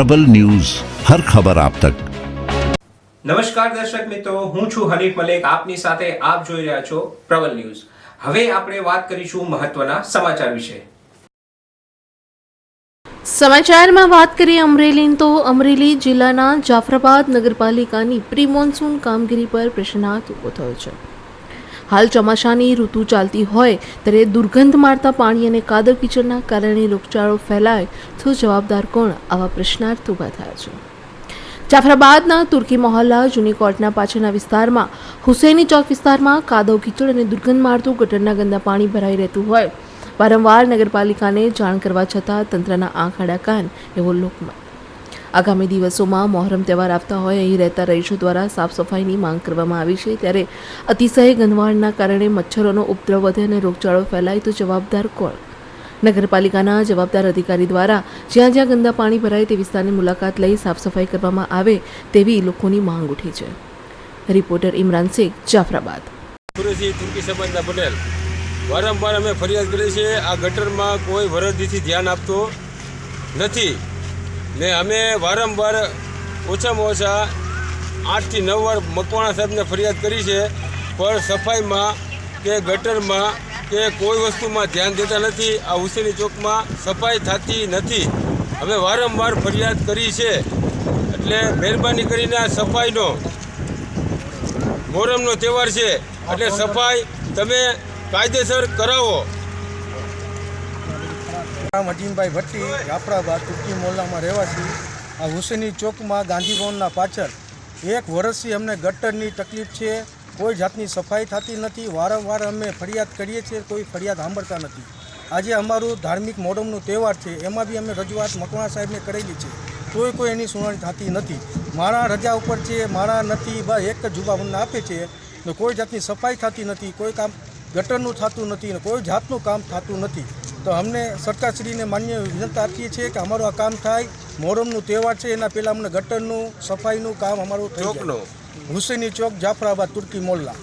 પ્રબલ news હર ખબર આપ તક. નમસ્કાર દર્શક મિત્રો હું છું હરીફ મલેક આપની સાથે આપ જોઈ રહ્યા છો પ્રબલ ન્યૂઝ. હવે આપણે વાત કરીશું મહત્વના સમાચાર વિશે. સમાચારમાં વાત કરીએ અમરેલીની તો અમરેલી જિલ્લાના જાફરાબાદ નગરપાલિકાની પ્રી મોન્સૂન કામગીરી પર પ્રશ્નાર્થ ઊભો થયો છે. હાલ ચોમાસાની ઋતુ ચાલતી હોય ત્યારે દુર્ગંધ મારતા પાણી અને કાદવ કીચડના કારણે રોગચાળો ફેલાય તો જવાબદાર કોણ આવા પ્રશ્નાર્થ ઊભા થયા છે. જાફરાબાદના તુર્કી મોહલ્લા જૂની કોર્ટના પાછળના વિસ્તારમાં, હુસૈની ચોક વિસ્તારમાં કાદવ કીચડ અને દુર્ગંધ મારતું ગટરના ગંદા પાણી ભરાઈ રહેતું હોય. વારંવાર નગરપાલિકાને જાણ કરવા છતાં તંત્રના આંખ આડા કાન એવો લોકમાં આગામી દિવસોમાં મોહરમ તહેવાર આવતા હોય, અહીં રહેતા રહીશો દ્વારા સાફ સફાઈની માંગ કરવામાં આવી છે. ત્યારે અતિશય ગંદવાળના કારણે મચ્છરોનો ઉપદ્રવ વધે અને રોગચાળો ફેલાય તો જવાબદાર કોણ? નગરપાલિકાના જવાબદાર અધિકારી દ્વારા જ્યાં જ્યાં ગંદા પાણી ભરાય તે વિસ્તારની મુલાકાત લઈ સાફ સફાઈ કરવામાં આવે તેવી લોકોની માંગ ઉઠી છે. રિપોર્ટર ઇમરાન શેખ, જાફરાબાદ. તુર્કી સમાજના પટેલ. વારંવાર અમે ફરિયાદ કરી છે આ ગટરમાં કોઈ વરદીથી ધ્યાન આપતો નથી. ને અમે વારંવાર ઓછામાં ઓછા આઠથી નવ વાર મકવાણા સાહેબને ફરિયાદ કરી છે, પણ સફાઈમાં કે ગટરમાં કે કોઈ વસ્તુમાં ધ્યાન દેતા નથી, આ હુસેની ચોકમાં સફાઈ થતી નથી. અમે વારંવાર ફરિયાદ કરી છે, એટલે મહેરબાની કરીને આ સફાઈનો મોહરમનો તહેવાર છે, એટલે સફાઈ તમે કાયદેસર કરાવો. નામ અજીમભાઈ ભટ્ટી, જાફરાબાદ ટૂંકી મોહલ્લામાં રહેવાસી. આ હુસેની ચોકમાં ગાંધી ભવનના પાછળ એક વર્ષથી અમને ગટરની તકલીફ છે. કોઈ જાતની સફાઈ થતી નથી. વારંવાર અમે ફરિયાદ કરીએ છીએ. કોઈ ફરિયાદ સાંભળતા નથી. આજે અમારું ધાર્મિક મોડમનો તહેવાર છે. એમાં બી અમે રજૂઆત મકવાણા સાહેબને કરેલી છે. તોય કોઈ એની સુનાવણી થતી નથી. મારા રજા ઉપર છે, મારા નથી, બસ એક જ જુબા અમને આપે છે. ને કોઈ જાતની સફાઈ થતી નથી. કોઈ કામ ગટરનું થતું નથી ને કોઈ જાતનું કામ થતું નથી. તો અમને સરકારશ્રીને માન્ય વિનંતી આપીએ છીએ કે અમારું આ કામ થાય. મોહરમનું તહેવાર છે એના પહેલાં અમને ગટરનું સફાઈનું કામ અમારું ચોકનો. હુસેની ચોક જાફરાબાદ તુર્કી મોલ્લા.